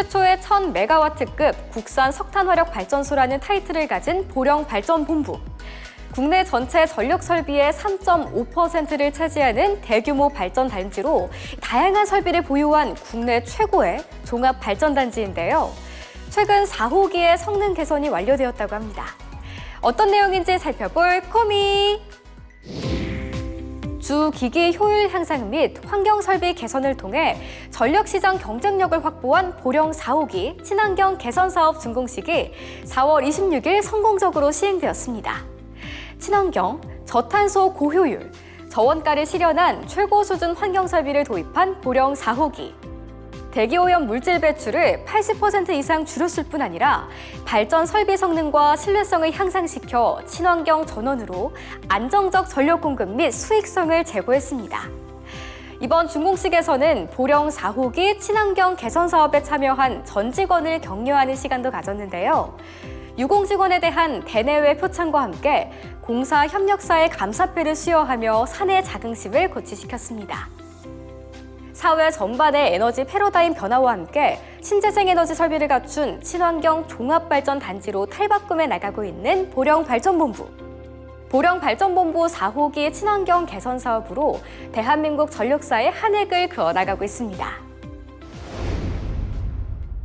최초의 1000메가와트급 국산 석탄 화력 발전소라는 타이틀을 가진 보령 발전 본부. 국내 전체 전력 설비의 3.5%를 차지하는 대규모 발전 단지로 다양한 설비를 보유한 국내 최고의 종합 발전 단지인데요. 최근 4호기의 성능 개선이 완료되었다고 합니다. 어떤 내용인지 살펴볼 코미. 주 기기 효율 향상 및 환경 설비 개선을 통해 전력 시장 경쟁력을 확보한 보령 4호기 친환경 개선 사업 준공식이 4월 26일 성공적으로 시행되었습니다. 친환경, 저탄소 고효율, 저원가를 실현한 최고 수준 환경 설비를 도입한 보령 4호기. 대기오염 물질 배출을 80% 이상 줄였을 뿐 아니라 발전 설비 성능과 신뢰성을 향상시켜 친환경 전원으로 안정적 전력 공급 및 수익성을 제고했습니다. 이번 준공식에서는 보령 4호기 친환경 개선 사업에 참여한 전 직원을 격려하는 시간도 가졌는데요. 유공 직원에 대한 대내외 표창과 함께 공사 협력사의 감사패를 수여하며 사내 자긍심을 고취시켰습니다. 사회 전반의 에너지 패러다임 변화와 함께 신재생 에너지 설비를 갖춘 친환경 종합발전 단지로 탈바꿈해 나가고 있는 보령 발전본부. 보령 발전본부 4호기 친환경 개선 사업으로 대한민국 전력사의 한획을 그어나가고 있습니다.